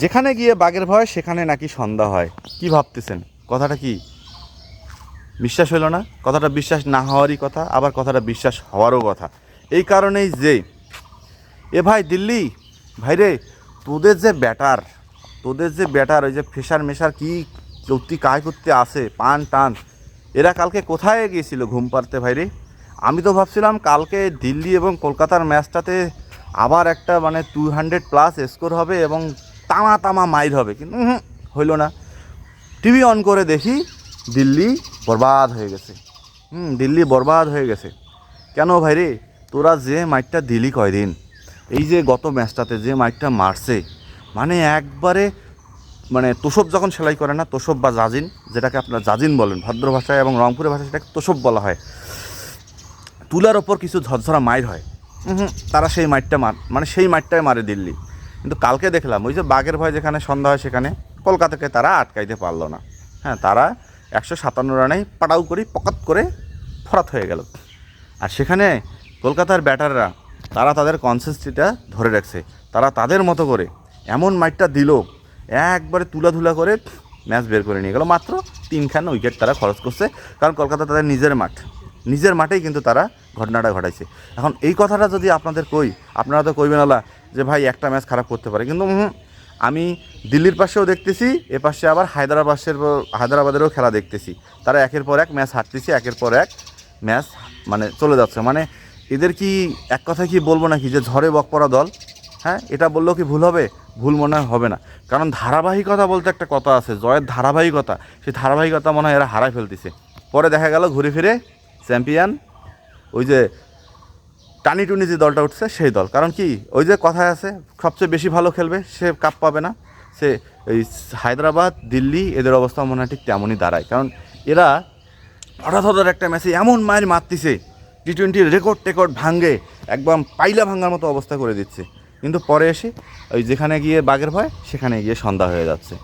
যেখানে গিয়ে বাঘের ভয়, সেখানে নাকি সন্ধ্যা হয়। কি ভাবতেছেন? কথাটা কি? বিশ্বাস হলো না? কথাটা বিশ্বাস না হওয়ারই কথা, আবার কথাটা বিশ্বাস হওয়ারও কথা। এই কারণেই যে, এ ভাই দিল্লি, ভাই রে, তোদের যে ব্যাটার, তোদের যে ব্যাটার, ওই যে ফেসার মেশার কি চৌত্তি কায় করতে আসে, পান টান, এরা কালকে কোথায় গিয়েছিল ঘুম পাড়তে ভাই রে? আমি তো ভাবছিলাম কালকে দিল্লি এবং কলকাতার ম্যাচটাতে আবার একটা মানে টু হান্ড্রেড প্লাস স্কোর হবে এবং তামা তামা মাইল হবে। কিন্তু হইল না। টিভি অন করে দেখি দিল্লি বরবাদ হয়ে গেছে। হুম, দিল্লি বরবাদ হয়ে গেছে। কেন ভাই রে? তোরা যে মাইকটা দিলি কয়দিন? এই যে গত ম্যাচটাতে যে মাইকটা মারছে মানে একবারে মানে তোষব যখন সেলাই করে না, তোষব বা জাজিন, যেটাকে আপনার জাজিন বলেন, ভদ্র ভাষায় এবং রংপুরের ভাষায় সেটাকে তোষব বলা হয়, তুলার ওপর কিছু ঝরঝরা মাইর হয়। তারা সেই মাইটটা মার মানে সেই মাইটটাই মারে দিল্লি। কিন্তু কালকে দেখলাম, ওই যে বাঘের ভয় যেখানে, সন্ধ্যা হয় সেখানে, কলকাতাকে তারা আটকাইতে পারল না। হ্যাঁ তারা একশো সাতান্ন রানেই পাটাউ করি, পকাত করে ফরাত হয়ে গেল। আর সেখানে কলকাতার ব্যাটাররা, তারা তাদের কনসিস্টিটা ধরে রাখছে। তারা তাদের মতো করে এমন মাইটটা দিল, একবারে তুলাধুলা করে ম্যাচ বের করে নিয়ে গেল। মাত্র তিনখান উইকেট তারা খরচ করছে, কারণ কলকাতা তাদের নিজের মাঠ। নিজের মাঠেই কিন্তু তারা ঘটনাটা ঘটাইছে। এখন এই কথাটা যদি আপনাদের কই, আপনারা তো কইবেন আলা যে ভাই একটা ম্যাচ খারাপ করতে পারে। কিন্তু আমি দিল্লির পাশেও দেখতেছি, এ পাশে আবার হায়দ্রাবাদের হায়দ্রাবাদেরও খেলা দেখতেছি। তারা একের পর এক ম্যাচ হারতেছে, একের পর এক ম্যাচ মানে চলে যাচ্ছে। মানে এদের কি এক কথা কি বলব নাকি? যে ঝড়ে বক পড়া দল হ্যাঁ? এটা বললেও কি ভুল হবে? ভুল মনে হবে না। কারণ ধারাবাহিকতা বলতে একটা কথা আছে, জয়ের ধারাবাহিকতা। সেই ধারাবাহিকতা মনে হয় এরা হারাই ফেলতেছে। পরে দেখা গেল ঘুরে ফিরে চ্যাম্পিয়ন, ওই যে টানি টুনি যে দলটা উঠছে, সেই দল। কারণ কি, ওই যে কথায় আছে, সবচেয়ে বেশি ভালো খেলবে, সে কাপ পাবে না। সে এই হায়দ্রাবাদ, দিল্লি, এদের অবস্থা মনে হয় ঠিক তেমনই দাঁড়ায়। কারণ এরা হঠাৎ হঠাৎ একটা ম্যাচে এমন মায়ের মারতিছে টি টোয়েন্টির রেকর্ড টেকর্ড ভাঙ্গে একদম পাইলা ভাঙ্গার মতো অবস্থা করে দিচ্ছে। কিন্তু পরে এসে ওই যেখানে গিয়ে বাঘের ভয়, সেখানে গিয়ে সন্ধ্যা হয়ে যাচ্ছে।